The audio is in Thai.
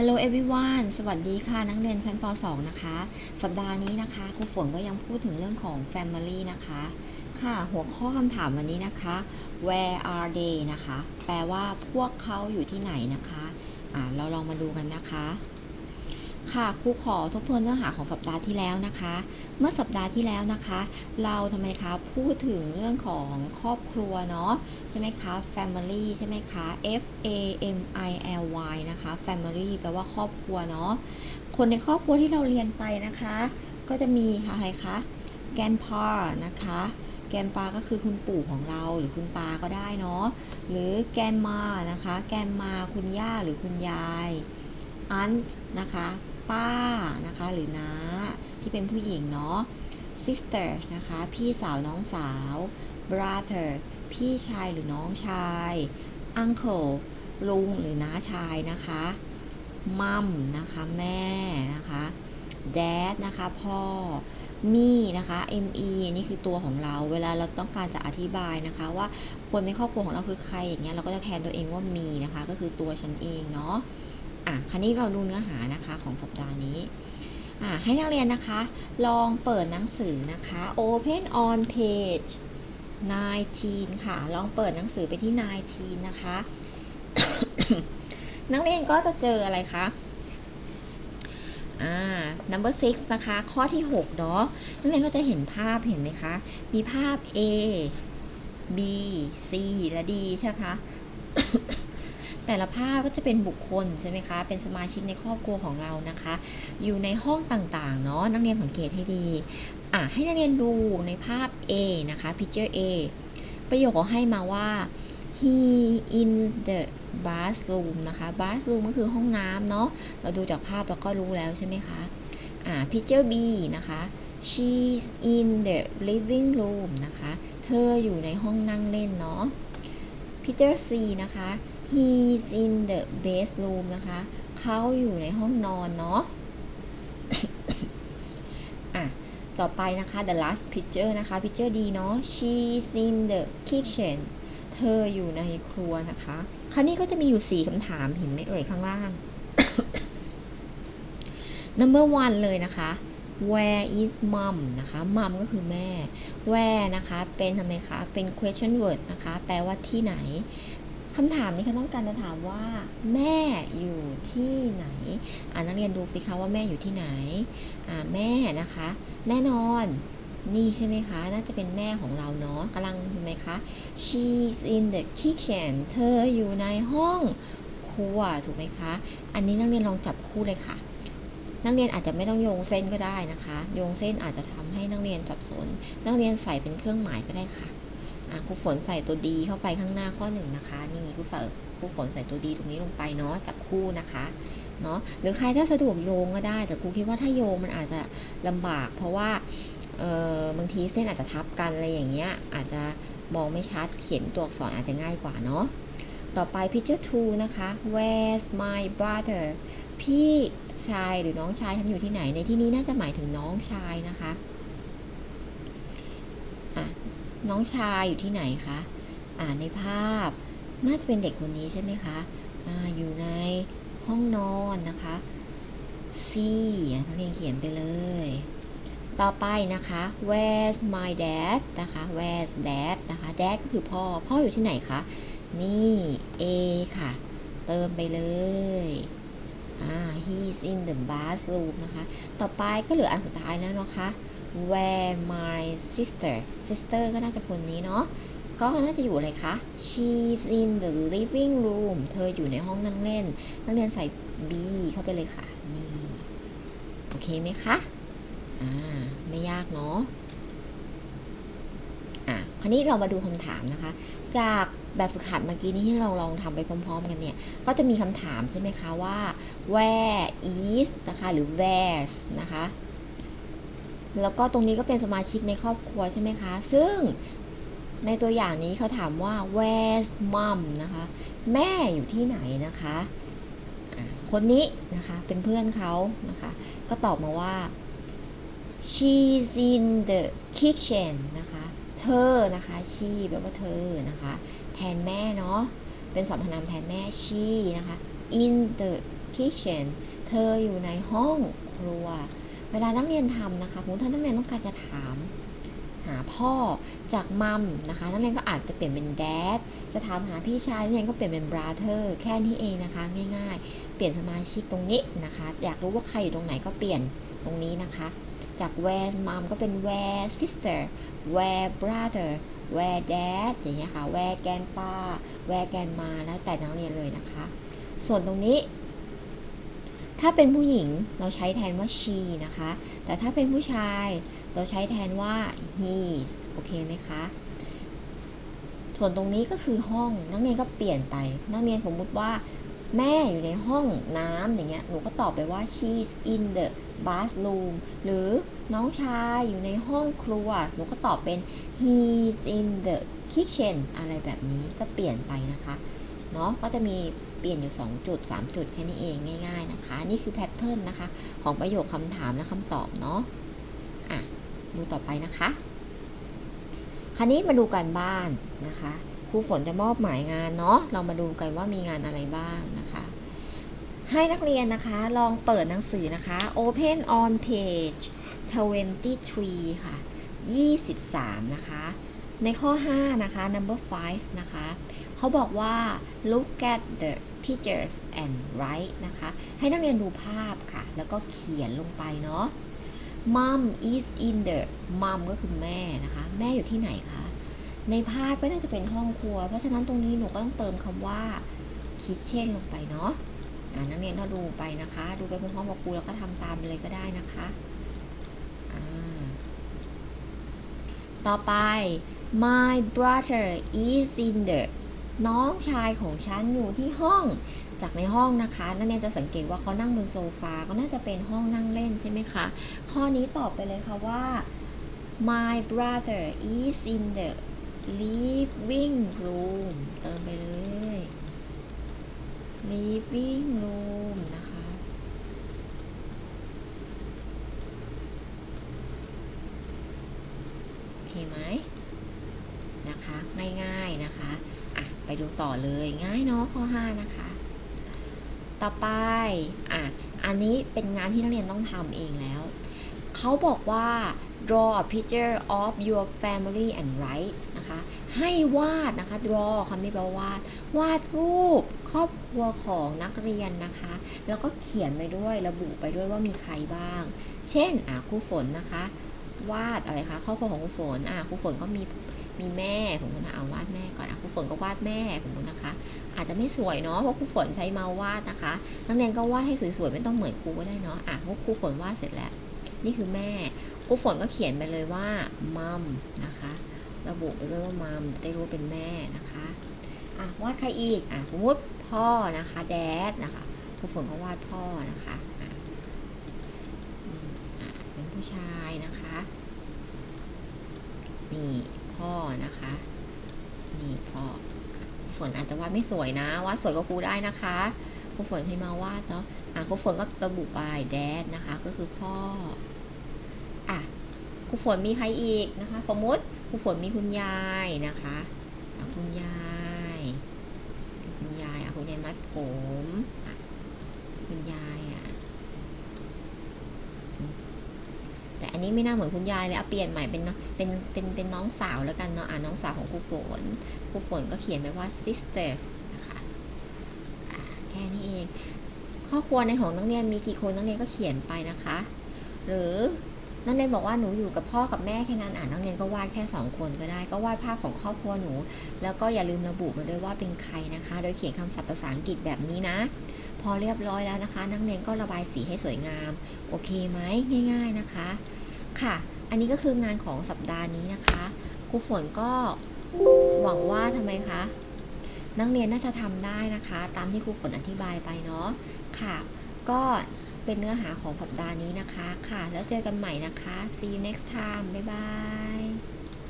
Hello everyone สวัสดีค่ะ นักเรียนชั้นป .2 นะคะ สัปดาห์นี้นะคะครูฝนก็ยังพูดถึงเรื่องของ Family นะคะ ค่ะ หัวข้อคำถามวันนี้นะคะ Where are they นะคะ แปลว่าพวกเขาอยู่ที่ไหนนะคะ อ่า เราลองมาดูกันนะคะ ค่ะครูขอทบทวนเนื้อหาของสัปดาห์ที่แล้วนะคะ เมื่อสัปดาห์ที่แล้วนะคะ เราทำไมคะพูดถึงเรื่องของครอบครัวเนาะใช่ไหมคะ family ใช่ไหมคะ F A M I L Y นะคะ family แปลว่าครอบครัวเนาะคนในครอบครัวที่เราเรียนไปนะคะ ก็จะมีอะไรคะ grandpa นะคะ grandpa ก็คือคุณปู่ของเราหรือคุณตาก็ได้เนาะหรือ grandma นะคะ grandma คุณย่าหรือคุณยาย aunt นะคะ ป้านะคะหรือน้าที่เป็นผู้หญิงเนาะ sister นะคะ พี่สาวน้องสาว brother พี่ชายหรือน้องชาย uncle ลุงหรือน้าชายนะคะ mom นะคะแม่นะคะ dad นะคะพ่อ me นะคะ me นี่คือตัวของเรา เวลาเราต้องการจะอธิบายนะคะว่าคนในครอบครัวของเราคือใครอย่างเงี้ยเราก็จะแทนตัวเองว่า me นะคะ ก็คือตัวฉันเองเนาะ อะคราวนี้เราดูเนื้อหานะคะของสัปดาห์นี้อะให้นักเรียนนะคะ ลองเปิดหนังสือนะคะ Open on page 19 ค่ะ ลองเปิดหนังสือไปที่ 19 นะคะ นักเรียนก็จะเจออะไรคะอ่า number six นะคะ ข้อที่ 6 เนาะ นักเรียนก็จะเห็นภาพเห็นไหมคะ มีภาพ A B C และ D ใช่ไหมคะ แต่ละภาพก็จะเป็นบุคคลใช่ไหมคะ เป็นสมาชิกในครอบครัวของเรานะคะ อยู่ในห้องต่างๆเนาะนักเรียนสังเกตให้ดีอะให้นักเรียนดูในภาพ A นะคะ picture A ประโยคเขาให้มาว่า he in the bathroom นะคะ bathroom ก็คือห้องน้ำเนาะเราดูจากภาพเราก็รู้แล้วใช่ไหมคะอ่า picture B นะคะ she's in the living room นะคะ เธออยู่ในห้องนั่งเล่นเนาะ picture C นะคะ he's in the bedroom นะคะ เขาอยู่ในห้องนอนเนาะอะต่อไปนะคะ the last picture นะคะ picture D เนาะ she's in the kitchen เธออยู่ในครัวนะคะ คราวนี้ก็จะมีอยู่ 4คำถามเห็นไหมเอ่ยข้างล่าง number one เลยนะคะ where is mom นะคะ mom ก็คือแม่ where นะคะ เป็นทำไมคะ เป็น question word นะคะ แปลว่าที่ไหน คำถามนี้เขาต้องการจะถามว่า แม่อยู่ที่ไหนอ่านักเรียนดูสิคะว่าแม่อยู่ที่ไหนอ่าแม่นะคะ แน่นอนนี่ใช่ไหมคะ น่าจะเป็นแม่ของเราเนาะกำลังเห็นไหมคะ she's in the kitchen เธออยู่ในห้องครัวถูกไหมคะ อันนี้นักเรียนลองจับคู่เลยค่ะ นักเรียนอาจจะไม่ต้องโยงเส้นก็ได้นะคะ โยงเส้นอาจจะทำให้นักเรียนสับสน นักเรียนใส่เป็นเครื่องหมายก็ได้ค่ะ อะครูฝนใส่ตัวดีเข้าไปข้างหน้าข้อหนึ่งนะคะ นี่ครูฝนครูฝนใส่ตัวดีตรงนี้ลงไปเนาะจับคู่นะคะเนาะหรือใครถ้าสะดวกโยงก็ได้ แต่ครูคิดว่าถ้าโยงมันอาจจะลำบาก เพราะว่าเออบางทีเส้นอาจจะทับกันอะไรอย่างเงี้ยอาจจะมองไม่ชัดเขียนตัวอักษรอาจจะง่ายกว่าเนาะต่อไป picture two นะคะ where's my brother พี่ชายหรือน้องชายฉันอยู่ที่ไหนในที่นี้น่าจะหมายถึงน้องชายนะคะ น้องชายอยู่ที่ไหนคะอ่าในภาพน่าจะเป็นเด็กคนนี้ใช่ไหมคะอ่าอยู่ในห้องนอนนะคะ C อะนักเรียนเขียนไปเลย ต่อไปนะคะ where's my dad นะคะ where's dad นะคะ dad ก็คือพ่อ พ่ออยู่ที่ไหนคะ นี่ A ค่ะ เติมไปเลยอ่า he's in the bathroom นะคะ ต่อไปก็เหลืออันสุดท้ายแล้วนะคะ where my sister sister ก็น่าจะคนนี้เนาะก็น่าจะอยู่อะไรคะ she's in the living room เธออยู่ในห้องนั่งเล่น นักเรียนใส่ B เข้าไปเลยค่ะ นี่ โอเคไหมคะ อ่า ไม่ยากเนาะ อะ คราวนี้เรามาดูคำถามนะคะ จากแบบฝึกหัดเมื่อกี้นี้ที่เราลองทำไปพร้อม ๆ กันเนี่ย ก็จะมีคำถามใช่ไหมคะว่า where is นะคะ หรือ where's นะคะ แล้วก็ตรงนี้ก็เป็นสมาชิกในครอบครัวใช่ไหมคะ ซึ่งในตัวอย่างนี้เขาถามว่า where's mom นะคะ แม่อยู่ที่ไหนนะคะอะคนนี้นะคะเป็นเพื่อนเขานะคะ ก็ตอบมาว่า she's in the kitchen นะคะ เธอนะคะ she แปลว่าเธอนะคะ แทนแม่เนาะ เป็นสรรพนามแทนแม่ she นะคะ in the kitchen เธออยู่ในห้องครัว เวลานักเรียนทำนะคะสมมติถ้านักเรียนต้องการจะถาม หาพ่อจากมัมนะคะ นักเรียนก็อาจจะเปลี่ยนเป็น dad จะถามหาพี่ชายนักเรียนก็เปลี่ยนเป็น brother แค่นี้เองนะคะ ง่ายๆ เปลี่ยนสมาชิกตรงนี้นะคะ อยากรู้ว่าใครอยู่ตรงไหนก็เปลี่ยนตรงนี้นะคะ จาก where mom ก็เป็น where sister where brother where dad อย่างเงี้ยค่ะ where grandpa where grandma แล้วแต่นักเรียนเลยนะคะ ส่วนตรงนี้ ถ้าเป็นผู้หญิงเราใช้แทนว่า she นะคะ แต่ถ้าเป็นผู้ชายเราใช้แทนว่า he โอเคไหมคะ ส่วนตรงนี้ก็คือห้อง นักเรียนก็เปลี่ยนไป นักเรียนสมมติว่า แม่อยู่ในห้องน้ำอย่างเงี้ย หนูก็ตอบไปว่า she's in the bathroom หรือน้องชายอยู่ในห้องครัว หนูก็ตอบเป็น he's in the kitchen อะไรแบบนี้ก็เปลี่ยนไปนะคะ เนาะก็จะมี เปลี่ยนอยู่ 2 จุด 3 จุดแค่นี้เองง่าย ๆนะคะ นี่คือแพทเทิร์นนะคะ ของประโยคคำถามและคำตอบเนาะอะดูต่อไปนะคะ คราวนี้มาดูการบ้านนะคะครูฝนจะมอบหมายงานเนาะเรามาดูกันว่ามีงานอะไรบ้างนะคะ ให้นักเรียนนะคะลองเปิดหนังสือนะคะ Open on page 23 ค่ะ 23 นะคะ ในข้อ 5 นะคะ number 5 นะคะ เขาบอกว่า look at the pictures and write นะคะ ให้นักเรียนดูภาพค่ะ แล้วก็เขียนลงไปเนาะ mom is in the mom ก็คือแม่นะคะ แม่อยู่ที่ไหนคะ ในภาพก็น่าจะเป็นห้องครัว เพราะฉะนั้นตรงนี้หนูก็ต้องเติมคำว่า kitchen ลงไปเนาะอ่านักเรียนก็ดูไปนะคะ ดูไปพร้อมๆกับครูแล้วก็ทำตามเลยก็ได้นะคะต่อไป my brother is in the น้องชายของฉันอยู่ที่ห้อง จากในห้องนะคะนักเรียจะสังเกตว่าเขานั่งบนโซฟาก็น่าจะเป็นห้องนั่งเล่นใช่ไหมคะ ข้อนี้ตอบไปเลยค่ะว่า my brother is in the living room เติมไปเลย living room นะคะ โอเคไหมนะคะ ง่ายๆนะคะ อะ ไป ดูต่อเลยง่ายเนาะข้อ 5 นะคะ ต่อไปอะอันนี้เป็นงานที่นักเรียนต้องทำเองแล้ว เขาบอกว่า draw a picture of your family and write นะคะ ให้วาดนะคะ draw คำนี้แปลว่าวาด วาดรูปครอบครัวของนักเรียนนะคะ แล้วก็เขียนไปด้วยระบุไปด้วยว่ามีใครบ้าง เช่นอะครูฝนนะคะ วาดอะไรคะครอบครัวของครูฝนอะครูฝนก็มี มีแม่ผมคุณนะเอาวาดแม่ก่อนอะครูฝนก็วาดแม่ผมคุณนะคะ อาจจะไม่สวยเนาะเพราะครูฝนใช้เมาส์วาดนะคะนักเรียนก็วาดให้สวยๆไม่ต้องเหมือนครูก็ได้เนาะอะพวกครูฝนวาดเสร็จแล้ว นี่คือแม่ครูฝนก็เขียนไปเลยว่ามัมนะคะ ระบุไปด้วยว่ามัมจะได้รู้ว่าเป็นแม่นะคะอะวาดใครอีกอะสมมติพ่อนะคะแดดนะคะครูฝนก็วาดพ่อนะคะอะเป็นผู้ชายนะคะนี่ พ่อนะคะ นี่พ่อฝนอาจจะวาดไม่สวยนะวาดสวยกว่าครูได้นะคะครูฝนให้มาวาดเนาะอะครูฝนก็ระบุไปแดดนะคะ ก็คือพ่ออะครูฝนมีใครอีกนะคะ สมมติครูฝนมีคุณยายนะคะคุณยายคุณยายอะคุณยายมัดผมคุณยายอะ แต่อันนี้ไม่น่าเหมือนคุณยายเลยเอาเปลี่ยนใหม่เป็นเป็นเป็นเป็นน้องสาวแล้วกันเนาะอ่าน้องสาวของครูฝนครูฝนก็เขียนไปว่า sister นะคะแค่นี้เองครอบครัวในของนักเรียนมีกี่คนนักเรียนก็เขียนไปนะคะ หรือนักเรียนบอกว่าหนูอยู่กับพ่อกับแม่แค่นั้นอ่านนักเรียนก็วาดแค่สองคนก็ได้ ก็วาดภาพของครอบครัวหนู แล้วก็อย่าลืมระบุมาด้วยว่าเป็นใครนะคะ โดยเขียนคำศัพท์ภาษาอังกฤษแบบนี้นะ อเรียบร้อยแล้วนะคะ นักเรียนก็ระบายสีให้สวยงาม โอเคไหมง่าย ๆนะคะ ค่ะ อันนี้ก็คืองานของสัปดาห์นี้นะคะครูฝนก็หวังว่าทำไมคะนักเรียนน่าจะทำได้นะคะ ตามที่ครูฝนอธิบายไปเนาะค่ะ ก็เป็นเนื้อหาของสัปดาห์นี้นะคะ ค่ะ แล้วเจอกันใหม่นะคะ see you next time บ๊ายบาย